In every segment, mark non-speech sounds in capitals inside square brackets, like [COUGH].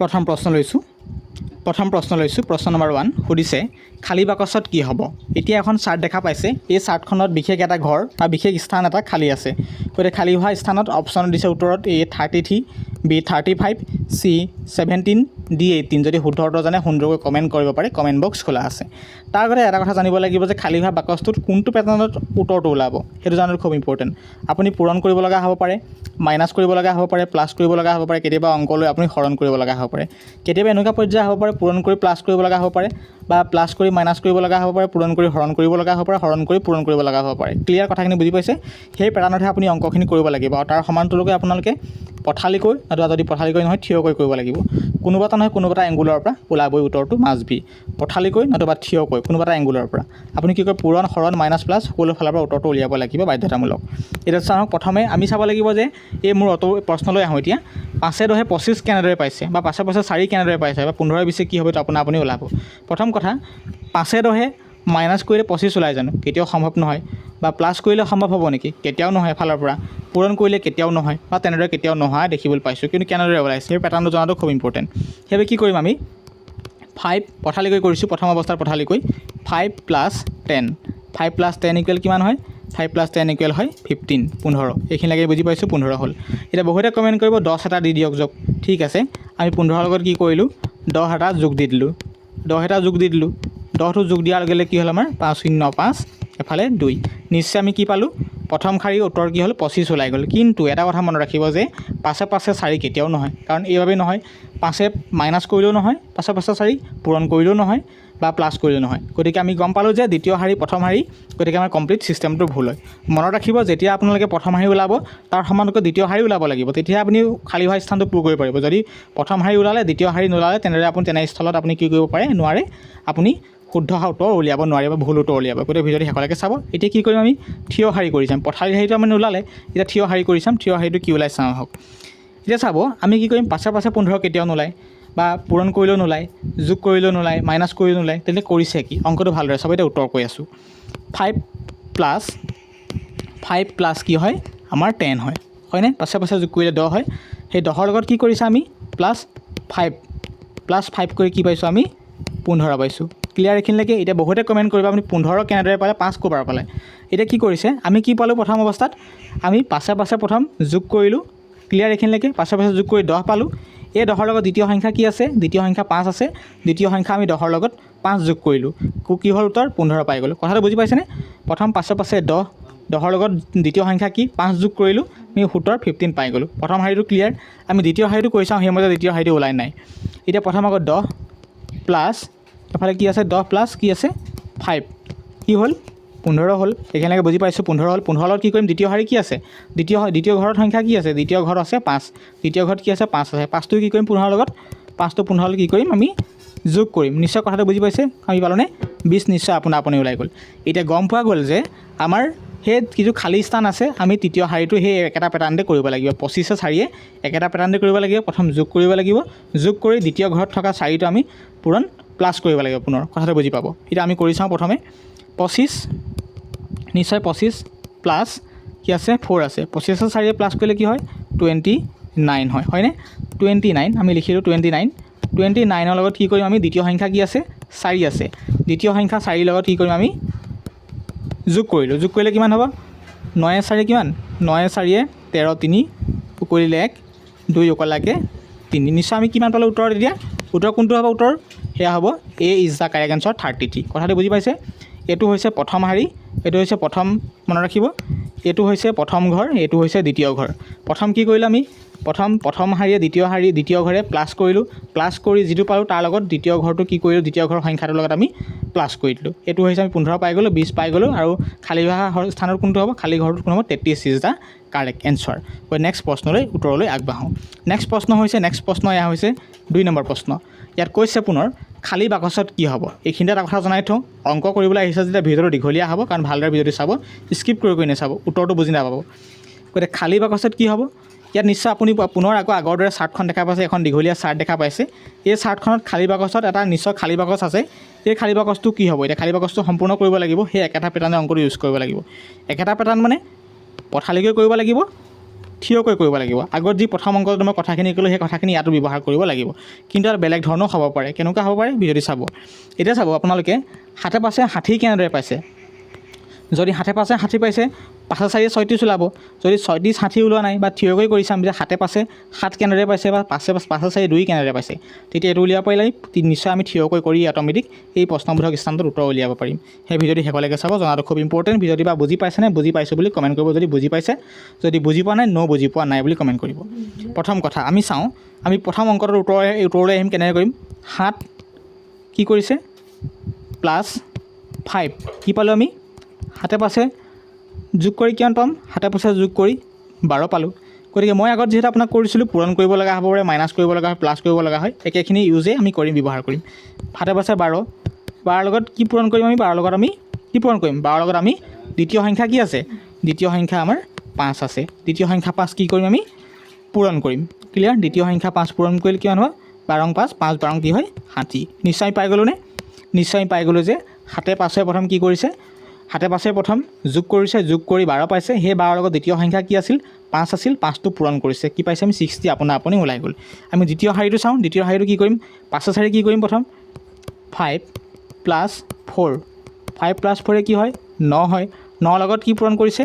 প্ৰথম প্ৰশ্ন লৈছোঁ। প্ৰথম প্ৰশ্ন লৈছোঁ, প্ৰশ্ন নম্বৰ ওৱান সুধিছে, খালী বাকচত কি হ'ব? এতিয়া এখন চাৰ্ট দেখা পাইছে, এই চাৰ্টখনত বিশেষ এটা ঘৰ বা বিশেষ স্থান এটা খালী আছে। গতিকে খালী হোৱা স্থানত। অপশ্যন দিছে উত্তৰত A thirty three B thirty five C seventeen D eighteen যদি শুদ্ধ উত্তৰ জানে, সুন্দৰকৈ কমেণ্ট কৰিব পাৰে কমেণ্ট বক্স খোলা আছে। তাৰ আগতে এটা কথা জানিব লাগিব যে খালী হোৱা বাকচটোত কোনটো পেটাৰ্ণত উত্তৰটো ওলাব, সেইটো জনাটো খুব ইম্পৰ্টেণ্ট আপুনি পূৰণ কৰিব লগা হ'ব পাৰে মাইনাছ কৰিব লগা হ'ব পাৰে প্লাছ কৰিব লগা হ'ব পাৰে, কেতিয়াবা অঙ্ক লৈ আপুনি হৰণ কৰিব লগা হ'ব পাৰে। কেতিয়াবা এনেকুৱা পৰ্যায় হ'ব পাৰে, পূৰণ কৰি প্লাছ কৰিব লগা হ'ব পাৰে। বা প্লাছ কৰি মাইনাছ কৰিব লগা হ'ব পাৰে, পূৰণ কৰি, হৰণ কৰিব লগা হ'ব পাৰে, হৰণ কৰি, পূৰণ কৰিব লগা হ'ব পাৰে। ক্লিয়াৰ কথাখিনি বুজি পাইছে? সেই পেটাৰ্ণতহে আপুনি অংকখিনি কৰিব লাগিব আৰু তাৰ সমান্তৰালকৈ আপোনালোকে পথালিকৈ নতুবা যদি পথালিকৈ নহয় থিয়কৈ কৰিব লাগিব। কোনোবা এটা নহয়, কোনোবা এটা এংগুলৰ পৰা ওলাবই উত্তৰটো মাছ বি পথালিকৈ নতুবা থিয়কৈ কোনোবা এটা এংগুলৰ পৰা। আপুনি কি কয়, পূৰণ, হৰণ মাইনাছ প্লাছ সকলো ফালৰ পৰা উত্তৰটো উলিয়াব লাগিব বাধ্যতামূলক। এতিয়া চাওক, প্ৰথমে আমি চাব লাগিব যে, এই মোৰ অটো প্ৰশ্নলৈ আহোঁ এতিয়া। পাঁচে দহে পঁচিছ কেনেদৰে পাইছে, বা পাঁচে পাঁচে চাৰি কেনেদৰে পাইছে, বা পোন্ধৰ বিছে কি হ'ব আপোনাৰ আপুনি ওলাব। প্ৰথম কথা পাঁচে দহে মাইনাছ কৰিলে পঁচিছ ওলাই জানো, কেতিয়াও সম্ভৱ নহয়, বা প্লাছ কৰিলে সম্ভৱ হ'ব নেকি? কেতিয়াও নহয় এফালৰ পৰা। পূৰণ কৰিলে কেতিয়াও নহয়, বা তেনেদৰে কেতিয়াও নোহোৱা দেখিবলৈ পাইছোঁ, কিন্তু কেনেদৰে ওলাইছে? সেই পেটাৰ্ণটো জনাটো খুব ইম্পৰ্টেণ্ট সেইবাবে কি কৰিম আমি? ফাইভ পথালিকৈ কৰিছোঁ, প্ৰথম অৱস্থাত পথালিকৈ। Five plus ten five plus ten equal কিমান হয়? ফাইভ প্লাছ টেন ইকুৱেল হয় ফিফটিন পোন্ধৰ। এইখিনিলৈকে বুজি পাইছোঁ, পোন্ধৰ হ'ল। এতিয়া বহুতে কমেণ্ট কৰিব, দহ এটা দি দিয়ক যোগ ঠিক আছে, আমি পোন্ধৰৰ লগত কি কৰিলোঁ? দহ এটা যোগ দি দিলোঁ। দহ এটা যোগ দি দিলোঁ। দহটো যোগ দিয়াৰ লগে লগে কি হ'ল আমাৰ পাঁচ শূন্য পাঁচ, এফালে দুই। নিশ্চয় আমি কি পালোঁ? প্ৰথম শাৰীৰ উত্তৰ কি হ'ল? পঁচিছ ওলাই গ'ল। কিন্তু এটা কথা মনত ৰাখিব যে পাছে পাছে চাৰি কেতিয়াও নহয়। কাৰণ এইবাবেই নহয়, পাছে মাইনাছ কৰিলেও নহয়, পাছে পাছে চাৰি পূৰণ কৰিলেও নহয় বা প্লাছ কৰিলেও নহয়। গতিকে আমি গম পালোঁ যে দ্বিতীয় শাৰী, প্ৰথম শাৰী, গতিকে আমাৰ কমপ্লিট ছিষ্টেমটো ভুল হয়। মনত ৰাখিব, যেতিয়া আপোনালোকে প্ৰথম শাৰী ওলাব, তাৰ সমানকৈ দ্বিতীয় শাৰী ওলাব লাগিব। তেতিয়া আপুনি খালী হোৱা স্থানটো পূৰ কৰিব পাৰিব। যদি প্ৰথম শাৰী ওলালে, দ্বিতীয় শাৰী নোলালে তেনেদৰে আপুনি তেনেস্থলত আপুনি কি কৰিব পাৰে? নোৱাৰে। আপুনি শুদ্ধ উত্তৰ উলিয়াব নোৱাৰিব, ভুল উত্তৰ উলিয়াব। গতিকে ভিডিঅ'টো শেষলৈকে চাব, এতিয়া কি কৰিম আমি? থিয় শাৰী কৰি চাম। পথাৰী শাৰীটো আমি নোলালে, এতিয়া থিয় শাৰী কৰি চাম, থিয় শাৰীটো কি ওলাই চাওঁ আহক। এতিয়া চাব, আমি কি কৰিম? পাছে পাছে পোন্ধৰ কেতিয়াও নোলায়, বা পূৰণ কৰিলেও নোলায়, যোগ কৰিলেও নোলায়, মাইনাছ কৰিলেও নোলায়, তেন্তে কৰিছে কি? অংকটো ভালদৰে চাব, এতিয়া উত্তৰ কৈ আছোঁ। ফাইভ প্লাছ ফাইভ প্লাছ কি হয়? আমাৰ টেন হয়। হয়নে? পাছে পাছে যোগ কৰিলে দহ হয়। সেই দহৰ লগত কি কৰিছে আমি? প্লাছ ফাইভ প্লাছ ফাইভ কৰি কি পাইছোঁ আমি? পোন্ধৰ পাইছোঁ। ক্লিয়াৰ এইখিনিলৈকে এতিয়া বহুতে কমেণ্ট কৰিব, আপুনি পোন্ধৰ কেনেদৰে পালে, পাঁচ ক'ৰ পালে। এতিয়া কি কৰিছে, আমি কি পালোঁ প্ৰথম অৱস্থাত? আমি পাছে পাছে প্ৰথম যোগ কৰিলোঁ ক্লিয়াৰ এইখিনিলৈকে পাছে পাছে যোগ কৰি দহ পালোঁ। এই দহৰ লগত দ্বিতীয় সংখ্যা কি আছে? দ্বিতীয় সংখ্যা পাঁচ আছে। দ্বিতীয় সংখ্যা আমি দহৰ লগত পাঁচ যোগ কৰিলোঁ। কু- হ'ল উত্তৰ? পোন্ধৰ পাই গ'লোঁ। কথাটো বুজি পাইছেনে? প্ৰথম পাছে পাছে দহ। দহৰ লগত দ্বিতীয় সংখ্যা কি? পাঁচ যোগ কৰিলোঁ। আমি সোতৰ ফিফটিন পাই গ'লোঁ। প্ৰথম শাৰীটো ক্লিয়াৰ আমি দ্বিতীয় শাৰীটো কৰি চাওঁ সেইমতে দ্বিতীয় শাৰীটো ওলাই নাই। এতিয়া প্ৰথম আগত দহ প্লাছ এফালে কি আছে? দহ প্লাছ কি আছে? ফাইভ কি হ'ল? পোন্ধৰ হ'ল। এইখিনিলৈকে বুজি পাইছোঁ, পোন্ধৰ হ'ল। পোন্ধৰৰ লগত কি কৰিম? দ্বিতীয় শাৰী কি আছে? দ্বিতীয় দ্বিতীয় ঘৰত সংখ্যা কি আছে? দ্বিতীয় ঘৰত আছে পাঁচ। দ্বিতীয় ঘৰত কি আছে? পাঁচ আছে। পাঁচটো কি কৰিম? পোন্ধৰৰ লগত। পাঁচটো পোন্ধৰ কি কৰিম? আমি যোগ কৰিম। নিশ্চয় কথাটো বুজি পাইছে? আমি পালোঁনে? বিছ নিশ্চয় আপোনাৰ আপুনি ওলাই গ'ল। এতিয়া গম পোৱা গ'ল যে আমাৰ সেই কিছু খালী স্থান আছে। আমি তৃতীয় শাৰীটো সেই একেটা পেটাৰ্ণতে কৰিব লাগিব। পঁচিছে চাৰিয়ে একেটা পেটাৰ্ণতে কৰিব লাগিব। প্ৰথম যোগ কৰিব লাগিব। যোগ কৰি দ্বিতীয় ঘৰত থকা চাৰিটো আমি পূৰণ প্লাছ কৰিব লাগিব পুনৰ, কথাটো বুজি পাব। এতিয়া আমি কৰি চাওঁ প্ৰথমে, পঁচিছ, নিশ্চয় পঁচিছ প্লাছ কি আছে? ফ'ৰ আছে। পঁচিছৰ চাৰিয়ে প্লাছ কৰিলে কি হয়? টুৱেণ্টি নাইন হয়। হয়নে? টুৱেণ্টি নাইন আমি লিখিলোঁ টুৱেণ্টি নাইন টুৱেণ্টি নাইনৰ লগত কি কৰিম আমি? দ্বিতীয় সংখ্যা কি আছে? চাৰি আছে। দ্বিতীয় সংখ্যা চাৰিৰ লগত কি কৰিম আমি? যোগ কৰিলোঁ। যোগ কৰিলে কিমান হ'ব? নয়ে চাৰি কিমান? নয়ে চাৰিয়ে তেৰ তিনি কৰিলে এক, দুই অকলাকে তিনি। নিশ্চয় আমি কিমান পালোঁ উত্তৰত এতিয়া? উত্তৰ কোনটো হ'ব উত্তৰ? সেয়া হ'ব A is the correct answer thirty three কথাটো বুজি পাইছে? এইটো হৈছে প্ৰথম শাৰী, এইটো হৈছে প্ৰথম, মনত ৰাখিব। এইটো হৈছে প্ৰথম ঘৰ, এইটো হৈছে দ্বিতীয় ঘৰ। প্ৰথম কি কৰিলোঁ আমি? প্ৰথম প্ৰথম শাৰীয়ে দ্বিতীয় শাৰী, দ্বিতীয় ঘৰে প্লাছ কৰিলোঁ। প্লাছ কৰি যিটো পালোঁ তাৰ লগত দ্বিতীয় ঘৰটো কি কৰিলোঁ? দ্বিতীয় ঘৰৰ সংখ্যাটোৰ লগত আমি প্লাছ কৰি দিলোঁ। এইটো হৈছে আমি পোন্ধৰ পাই গ'লোঁ বিছ পাই গ'লোঁ আৰু খালী হোৱা স্থানত কোনটো হ'ব? খালী ঘৰটোত কোন হ'ব? তেত্ৰিছ is the correct answer next প্ৰশ্নলৈ উত্তৰলৈ আগবাঢ়োঁ। নেক্সট প্ৰশ্ন হৈছে নেক্সট প্ৰশ্ন এয়া হৈছে, দুই নম্বৰ প্ৰশ্ন। ইয়াত কৈছে পুনৰ খালী বাকচত কি হ'ব? এইখিনিতে এটা কথা জনাই থওঁ। অংক কৰিবলৈ আহিছে যেতিয়া ভিডিঅ'টো দীঘলীয়া হ'ব কাৰণ ভালদৰে ভিডিঅ'টো চাব স্কিপ কৰি কৰি নাচাব উত্তৰটো বুজি নাপাব। গতিকে খালী বাকচত কি হ'ব? ইয়াত নিশ্চয় আপুনি পুনৰ আকৌ আগৰ দৰে চাৰ্টখন দেখা পাইছে এখন দীঘলীয়া চাৰ্ট দেখা পাইছে। এই চাৰ্টখনত খালী বাকচত এটা নিশ্চয় খালী বাকচ আছে। সেই খালী বাকচটো কি হ'ব? এতিয়া খালী বাকচটো সম্পূৰ্ণ কৰিব লাগিব সেই একেটা পেটাৰ্ণে অংকটো ইউজ কৰিব লাগিব। একেটা পেটাৰ্ণ মানে পথালিকৈ কৰিব লাগিব থিয়কৈ কৰিব লাগিব। আগত যি প্ৰথম অংকত মই কথাখিনি ক'লোঁ সেই কথাখিনি ইয়াতো ব্যৱহাৰ কৰিব লাগিব। কিন্তু আৰু বেলেগ ধৰণৰো হ'ব পাৰে। কেনেকুৱা হ'ব পাৰে? ভিডিঅ'টি চাব। এতিয়া চাব আপোনালোকে সাতে পাছে ষাঠি কেনেদৰে পাইছে? যদি সাতে পাছে ষাঠি পাইছে পাছে চাৰি ছয়ত্ৰিছ ওলাব। যদি ছয়ত্ৰিছ ষাঠি ওলোৱা নাই বা থিয়কৈ কৰি চাম, যে সাতে পাছে সাত কেনেদৰে পাইছে বা পাছে পাছে চাৰি দুই কেনেদৰে পাইছে, তেতিয়া এইটো উলিয়াব পাৰিলে নিশ্চয় আমি থিয়কৈ কৰি অট'মেটিক এই প্ৰশ্নবোধক স্থানটোত উত্তৰ উলিয়াব পাৰিম। সেই ভিডিঅ'টি শেষলৈকে চাব, জনাটো খুব ইম্পৰ্টেণ্ট ভিডিঅ'টি বা বুজি পাইছেনে, বুজি পাইছোঁ বুলি কমেণ্ট কৰিব। যদি বুজি পাইছে, যদি বুজি পোৱা নাই ন' বুজি পোৱা নাই বুলি কমেণ্ট কৰিব। প্ৰথম কথা, আমি চাওঁ, আমি প্ৰথম অংকটোৰ উত্তৰ, উত্তৰলৈ আহিম, কেনেকৈ কৰিম? সাত কি কৰিছে? Plus five. কি পালোঁ আমি? সাতে পাছে, যোগ কৰি কিমান পাম? সাতে পাছে, যোগ কৰি বাৰ পালোঁ। গতিকে মই আগত যিহেতু আপোনাক কৰিছিলোঁ পূৰণ কৰিব লগা হ'ব পাৰে মাইনাছ কৰিব লগা হয় প্লাছ কৰিব লগা হয়, একেখিনি ইউজেই আমি কৰিম, ব্যৱহাৰ কৰিম। সাতে পাছে বাৰ। বাৰৰ লগত কি পূৰণ কৰিম আমি? বাৰৰ লগত আমি কি পূৰণ কৰিম? বাৰৰ লগত আমি দ্বিতীয় সংখ্যা কি আছে? দ্বিতীয় সংখ্যা আমাৰ পাঁচ আছে। দ্বিতীয় সংখ্যা পাঁচ কি কৰিম আমি? পূৰণ কৰিম। ক্লিয়াৰ দ্বিতীয় সংখ্যা পাঁচ পূৰণ কৰিলে কিমান হ'ব? বাৰং পাঁচ পাঁচ বাৰং কি হয়? ষাঠি। নিশ্চয় পাই গ'লোনে? নিশ্চয় পাই গ'লোঁ যে সাতে পাঁচে প্ৰথম কি কৰিছে? সাতে পাঁচে প্ৰথম, যোগ কৰিছে, যোগ কৰি বাৰ পাইছে। সেই বাৰৰ লগত দ্বিতীয় সংখ্যা কি আছিল? পাঁচ আছিল, পাঁচটো পূৰণ কৰিছে। কি পাইছে আমি? ছিক্সটি, আপোনাৰ আপুনি ওলাই গ'ল। আমি দ্বিতীয় শাৰীটো চাওঁ। দ্বিতীয় শাৰীটো কি কৰিম? পাঁচে চাৰি কি কৰিম প্ৰথম? Five plus four five plus ফ'ৰে কি হয়? ন হয়। ন লগত কি পূৰণ কৰিছে?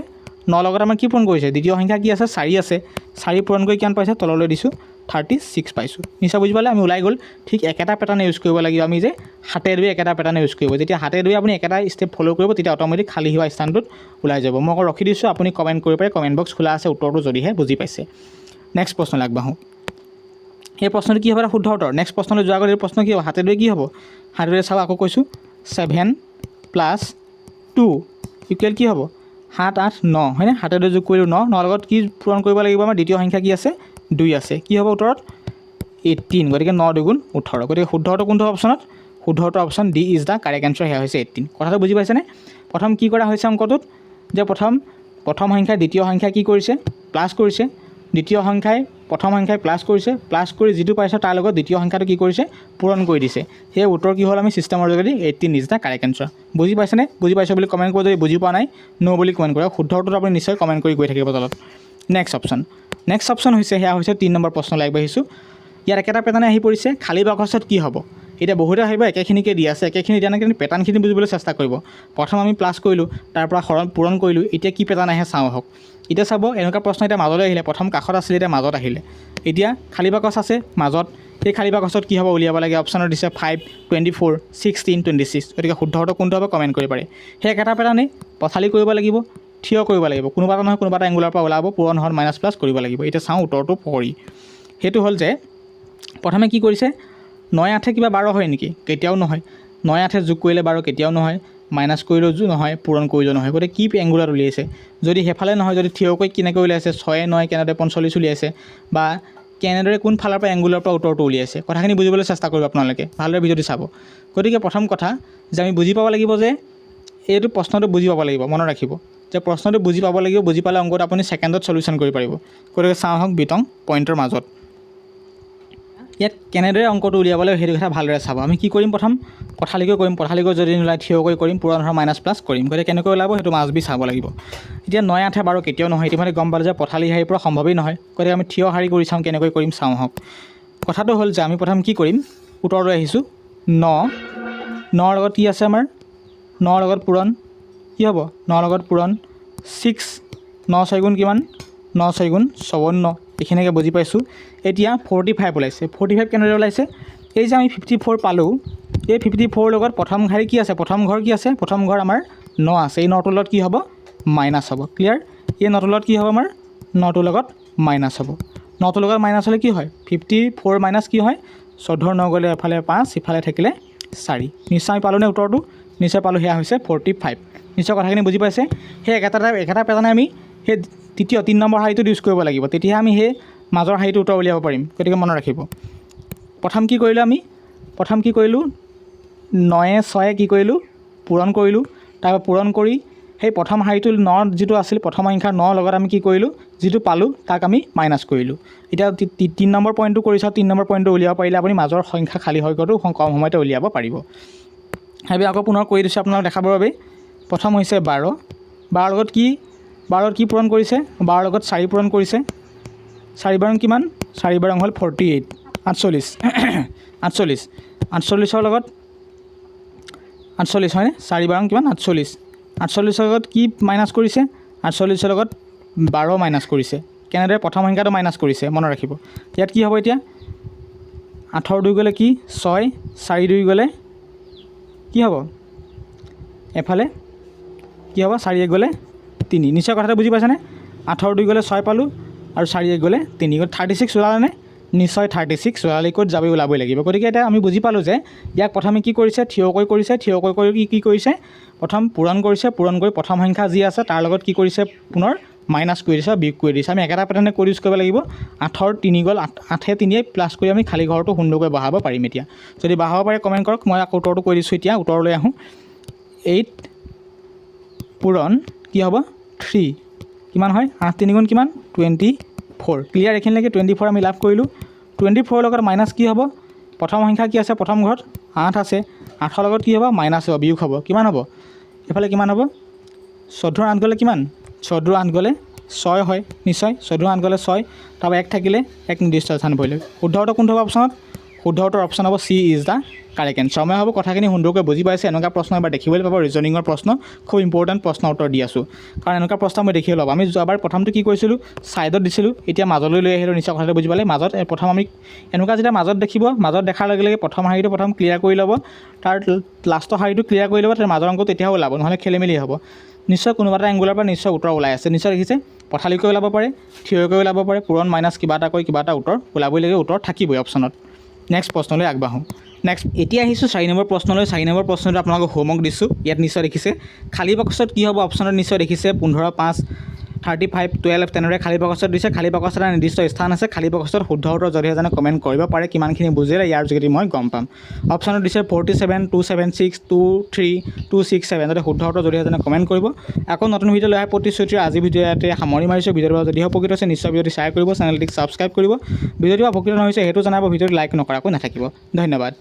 ন লগত আমাৰ কি পূৰণ কৰিছে? দ্বিতীয় সংখ্যা কি আছে? চাৰি আছে। চাৰি পূৰণ কৰি কিমান পাইছে? তললৈ দিছোঁ। থাৰ্টি ছিক্স পাইছোঁ। নিশ্চয় বুজি পালে? আমি ওলাই গ'ল। ঠিক একেটা পেটাৰ্ণ ইউজ কৰিব লাগিব। আমি যে হাতে দুই একেটা পেটাৰ্ণ ইউজ কৰিব। যেতিয়া হাতে দুই আপুনি একেটা ষ্টেপ ফ'ল' কৰিব, তেতিয়া অট'মেটিক খালী হোৱা স্থানটোত ওলাই যাব। মই আকৌ ৰখি দিছোঁ। আপুনি কমেণ্ট কৰিব পাৰে। কমেণ্ট বক্স খোলা আছে। উত্তৰটো যদিহে বুজি পাইছে। নেক্সট প্ৰশ্নলৈ আগবাঢ়োঁ। সেই প্ৰশ্নটো কি হ'ব এটা শুদ্ধ উত্তৰ। নেক্সট প্ৰশ্নলৈ যোৱাৰ আগত এই প্ৰশ্ন কি হ'ব? হাতেৰে কি হ'ব? হাতেৰে চাব আকৌ কৈছোঁ। ছেভেন প্লাছ টু ইকুৱেল কি হ'ব? সাত, আঠ, ন। হয়নে? হাতেৰে যোগ কৰিলোঁ ন। ন লগত কি পূৰণ কৰিব লাগিব? আমাৰ দ্বিতীয় সংখ্যা কি আছে? দুই আছে। কি হ'ব উত্তৰত? এইটিন গতিকে ন দুগুণ ওঠৰ। গতিকে শুদ্ধ কোনটো অপশ্যনত? শুদ্ধ উত্তৰ option D is the correct answer, সেয়া হৈছে এইটিন কথাটো বুজি পাইছেনে? প্ৰথম কি কৰা হৈছে অংকটোত? যে প্ৰথম প্ৰথম সংখ্যাই দ্বিতীয় সংখ্যা কি কৰিছে? প্লাছ কৰিছে। দ্বিতীয় সংখ্যাই, প্ৰথম সংখ্যাই প্লাছ কৰিছে। প্লাছ কৰি যিটো পাইছে তাৰ লগত দ্বিতীয় সংখ্যাটো কি কৰিছে? পূৰণ কৰি দিছে। সেই উত্তৰ কি হ'ল আমি ছিষ্টেমৰ যোগেদি eighteen is the correct answer বুজি পাইছেনে? বুজি পাইছে বুলি কমেণ্ট কৰিব যদি বুজি পোৱা নাই ন' বুলি কমেণ্ট কৰক শুদ্ধ উত্তৰটো আপুনি নিশ্চয় কমেণ্ট কৰি গৈ থাকিব তলত। নেক্সট অপশ্যন নেক্সট অপশ্যন হৈছে, সেয়া হৈছে তিনি নম্বৰ প্ৰশ্নলৈ আগবাঢ়িছোঁ। ইয়াত একেটা পেটাৰ্ণে আহি পৰিছে, খালী বাকচত কি হ'ব? এতিয়া বহুতে আহিব একেখিনিকে দি আছে, একেখিনি দিয়া নাই কিন্তু পেটাৰ্ণখিনি বুজিবলৈ চেষ্টা কৰিব। প্ৰথম আমি প্লাছ কৰিলোঁ, তাৰ পৰা সৰণ, পূৰণ কৰিলোঁ, এতিয়া কি পেটাৰ্ণ আহে চাওঁ আহক। এতিয়া চাব, এনেকুৱা প্ৰশ্ন এতিয়া মাজলৈ আহিলে, প্ৰথম কাষত আছিলে, এতিয়া মাজত আহিলে। এতিয়া খালী বাকচ আছে, মাজত, সেই খালী বাকচত কি হ'ব উলিয়াব লাগে? অপশ্যনত দিছে five twenty four sixteen twenty six গতিকে শুদ্ধ উত্তৰ কোনটো হ'ব কমেণ্ট কৰিব পাৰে। সেই একেটা পেটাৰ্ণেই পথালি কৰিব লাগিব। থিয় কৰিব লাগিব। কোনোবা এটা নহয় কোনোবা এটা এংগুলাৰ পৰা ওলাব পূৰণ হ'ল মাইনাছ প্লাছ কৰিব লাগিব। এতিয়া চাওঁ উত্তৰটো কৰি সেইটো হ'ল যে প্ৰথমে কি কৰিছে? নয় আঠে কিবা বাৰ হয় নেকি? কেতিয়াও নহয়। নয় আঠে যোগ কৰিলে বাৰ কেতিয়াও নহয়। মাইনাছ কৰিলেও নহয় পূৰণ কৰিলেও নহয়। গতিকে কি এংগুলাৰ উলিয়াইছে? যদি সেইফালে নহয় যদি থিয়কৈ কেনেকৈ উলিয়াইছে? ছয়ে নয় কেনেদৰে পঞ্চল্লিছ উলিয়াইছে? বা কেনেদৰে কোন ফালৰ পৰা এংগুলাৰ পৰা উত্তৰটো উলিয়াইছে? কথাখিনি বুজিবলৈ চেষ্টা কৰিব আপোনালোকে। ভালদৰে ভিডিঅ'টো চাব। গতিকে প্ৰথম কথা যে আমি বুজি পাব লাগিব যে এইটো প্ৰশ্নটো বুজি পাব লাগিব মনত ৰাখিব। যে প্ৰশ্নটো বুজি পাব লাগিব বুজি পালে অংকটো আপুনি ছেকেণ্ডত চলিউশ্যন কৰিব পাৰিব। গতিকে চাওঁ আহক বিতং পইণ্টৰ মাজত। ইয়াত কেনেদৰে অংকটো উলিয়াব লাগিব সেইটো কথা ভালদৰে চাব। আমি কি কৰিম প্ৰথম? পথালিকৈ কৰিম। পথালিকৈ যদি নোলায় থিয়কৈ কৰিম পূৰণ ধৰা মাইনাছ প্লাছ কৰিম। গতিকে কেনেকৈ ওলাব সেইটো মাছ বি চাব লাগিব। এতিয়া নয় আঠে বাৰু কেতিয়াও নহয়। ইতিমধ্যে গম পালোঁ যে পথালি শাৰীৰ পৰা সম্ভৱেই নহয়। গতিকে আমি থিয় শাৰী কৰি চাওঁ কেনেকৈ কৰিম চাওঁ আহক। কথাটো হ'ল যে আমি প্ৰথম কি কৰিম? উত্তৰলৈ আহিছোঁ। ন। নৰ লগত কি আছে আমাৰ? নৰ লগত পূৰণ। কি হ'ব? নৰ লগত পূৰণ ছিক্স ন ছয়গুণ কিমান? ন ছয়গুণ চৌৱন্ন। এইখিনিকে বুজি পাইছোঁ। এতিয়া ফৰ্টি ফাইভ ওলাইছে। ফৰ্টি ফাইভ কেনেদৰে ওলাইছে? এই যে আমি ফিফটি ফ'ৰ পালোঁ, এই ফিফটি ফ'ৰ লগত প্ৰথম শাৰী কি আছে? প্ৰথম ঘৰ কি আছে? প্ৰথম ঘৰ আমাৰ ন আছে। এই নটোৰ কি হ'ব? মাইনাছ হ'ব। ক্লিয়াৰ এই নটোৰ কি হ'ব আমাৰ? নটোৰ লগত মাইনাছ হ'ব। নটোৰ লগত মাইনাছ হ'লে কি হয়? ফিফটি ফ'ৰ মাইনাছ কি হয়? চৈধ্যৰ ন গ'লে এফালে পাঁচ, ইফালে থাকিলে চাৰি। নিশ্চয় আমি পালোঁনে উত্তৰটো? নিশ্চয় পালোঁ, সেয়া হৈছে ফৰ্টি ফাইভ নিশ্চয় কথাখিনি বুজি পাইছে। সেই একেটা একেটা পেটাৰ্ণে আমি সেই তৃতীয় তিনি নম্বৰ শাৰীটোত ইউজ কৰিব লাগিব। তেতিয়াহে আমি সেই মাজৰ শাৰীটো উত্তৰ উলিয়াব পাৰিম। গতিকে মনত ৰাখিব। প্ৰথম কি কৰিলোঁ আমি? প্ৰথম কি কৰিলোঁ? নয়ে, ছয়ে কি কৰিলোঁ? পূৰণ কৰিলোঁ। তাৰপৰা পূৰণ কৰি সেই প্ৰথম শাৰীটো ন যিটো আছিল, প্ৰথম সংখ্যাৰ ন লগত আমি কি কৰিলোঁ? যিটো পালোঁ, তাক আমি মাইনাছ কৰিলোঁ। এতিয়া তিনি নম্বৰ পইণ্টটো কৰি চাওঁ তিনি নম্বৰ পইণ্টটো উলিয়াব পাৰিলে আপুনি মাজৰ সংখ্যা খালী হৈ কম সময়তে উলিয়াব পাৰিব। সেইবাবে আকৌ পুনৰ কৰি দিছোঁ আপোনালোক দেখাবৰ বাবে প্ৰথম হৈছে বাৰ। বাৰৰ লগত কি? বাৰৰ লগত কি পূৰণ কৰিছে? বাৰৰ লগত চাৰি পূৰণ কৰিছে। চাৰি বাৰং কিমান? চাৰি বাৰং হ'ল ফৰ্টি এইট আঠচল্লিছ। [COUGHS] আঠচল্লিছ। আঠচল্লিছৰ লগত আঠচল্লিছ হয়নে? চাৰি বাৰং কিমান? আঠচল্লিছ। আঠচল্লিছৰ লগত কি মাইনাছ কৰিছে? আঠচল্লিছৰ লগত বাৰ মাইনাছ কৰিছে। কেনেদৰে প্ৰথম সংখ্যাটো মাইনাছ কৰিছে? মনত ৰাখিব। ইয়াত কি হ'ব এতিয়া? আঠৰ দুই গ'লে কি? ছয়। চাৰি দুই গ'লে কি হ'ব? এফালে, কি হ'ব? চাৰি এক গ'লে তিনি। নিশ্চয় কথাটো বুজি পাইছেনে? আঠৰ দুই গ'লে ছয় পালোঁ আৰু চাৰি এক গ'লে তিনি। গ'লে থাৰ্টি ছিক্স ওলালেনে? নিশ্চয় থাৰ্টি ছিক্স ওলালে ক'ত যাবই ওলাবই লাগিব। গতিকে এতিয়া আমি বুজি পালোঁ যে ইয়াক প্ৰথমে কি কৰিছে? থিয়কৈ কৰিছে। থিয়কৈ কৰি কি কি কৰিছে? প্ৰথম পূৰণ কৰিছে। পূৰণ কৰি প্ৰথম সংখ্যা যি আছে, তাৰ লগত কি কৰিছে পুনৰ? মাইনাছ কৰি দিছে বিয়োগ কৰি দিছে। আমি একেটা পেটাৰ্ণে কৰি ইউজ কৰিব লাগিব। আঠৰ তিনি গ'ল, আঠ, আঠে তিনিয়ে প্লাছ কৰি আমি খালী ঘৰটো সুন্দৰকৈ বঢ়াব পাৰিম এতিয়া। যদি বঢ়াব পাৰে কমেণ্ট কৰক, মই আকৌ উত্তৰটো কৈ দিছোঁ এতিয়া, উত্তৰলৈ আহোঁ। এইট পূৰণ, কি হ'ব? থ্ৰী কিমান হয়? আঠ তিনি গুণ কিমান? টুৱেণ্টি ফ'ৰ ক্লিয়াৰ এইখিনিলৈকে টুৱেণ্টি ফ'ৰ আমি লাভ কৰিলোঁ। টুৱেণ্টি ফ'ৰৰ লগত মাইনাছ কি হ'ব? প্ৰথম সংখ্যা কি আছে? প্ৰথম ঘৰত আঠ আছে। আঠৰ লগত কি হ'ব? মাইনাছ হ'ব, বিয়োগ হ'ব। কিমান হ'ব? এইফালে কিমান হ'ব? চৈধ্যৰ আঠ গ'লে কিমান? চৈধ্যৰ আঠ গ'লে ছয় হয়, নিশ্চয়। চৈধ্যৰ আঠ গ'লে ছয়, তাৰপৰা এক থাকিলে এক নিৰ্দিষ্ট স্থান পৰিলে। শুদ্ধ উত্তৰ কোনটো হ'ব অপশ্যনত শুদ্ধ উত্তৰ অপশ্যন হ'ব C is the correct answer মই ভাবোঁ কথাখিনি সুন্দৰকৈ বুজি পাইছে, এনেকুৱা প্ৰশ্ন এবাৰ দেখিবলৈ পাব ৰিজনিঙৰ প্ৰশ্ন। খুব ইম্পৰ্টেণ্ট প্ৰশ্ন উত্তৰ দি আছোঁ। কাৰণ এনেকুৱা প্ৰশ্ন মই দেখিয়ে ল'ব। আমি যোৱাবাৰ প্ৰথমটো কি কৰিছিলোঁ? ছাইডত দিছিলোঁ, এতিয়া মাজলৈ লৈ আহিলোঁ, নিশ্চয় কথাটো বুজি পালে। মাজত প্ৰথম আমি এনেকুৱা যেতিয়া মাজত দেখিব, মাজত দেখাৰ লগে লগে প্ৰথম শাৰীটো প্ৰথম ক্লিয়াৰ কৰি ল'ব। তাৰ লাষ্টৰ শাৰীটো ক্লিয়াৰ কৰি ল'ব, তাৰ মাজৰ অংকটো তেতিয়াও ওলাব, নহ'লে খেলি মেলি হ'ব। নিশ্চয় কোনোবা এটা এংগুলৰ পৰা নিশ্চয় উত্তৰ ওলাই আছে। নিশ্চয় দেখিছে? পথালিকৈ ওলাব পাৰে থিয়কৈ ওলাব পাৰে, পূৰণ মাইনাছ কিবা এটা কৈ কিবা এটা উত্তৰ ওলাবই লাগে উত্তৰ থাকিবই অপশ্যনত নেক্সট প্ৰশ্নলৈ আগবাঢ়োঁ। নেক্সট এতিয়া আহিছোঁ চাৰি নম্বৰ প্ৰশ্নলৈ। চাৰি নম্বৰ প্ৰশ্নটো আপোনালোকক হোমৱৰ্ক দিছোঁ। ইয়াত নিশ্চয় দেখিছে। খালী বাকচত কি হ'ব? অপশ্যনত নিশ্চয় দেখিছে পোন্ধৰ, পাঁচ থাৰ্টি ফাইভ টুৱেল্ভ তেনেদৰে খালী বাকচত দিছে। খালী বাকচত এটা নিৰ্দিষ্ট স্থান আছে। খালী বাকচত শুদ্ধ উত্তৰ যদি এজনে কমেণ্ট কৰিব পাৰে, কিমানখিনি বুজিলে ইয়াৰ যোগেদি মই গম পাম। অপশ্যনত দিছে forty seven two seven six two three two six seven যাতে শুদ্ধ উত্তৰ যদি এজনে কমেণ্ট কৰিব। আকৌ নতুন ভিডিঅ' লৈ অহা প্ৰতিশ্ৰুতিৰে। আজি ভিডিঅ' ইয়াতে সামৰি মাৰিছোঁ। ভিডিঅ'টো যদিহে উপকৃত হৈছে, নিশ্চয় ভিডিঅ'টো শ্বেয়াৰ কৰিব চেনেলটিক ছাবস্ক্ৰাইব কৰিব। ভিডিঅ'টো উপকৃত নহৈছে সেইটো জনাব ভিডিঅ'টো লাইক নকৰাকৈ নাথাকিব। ধন্যবাদ।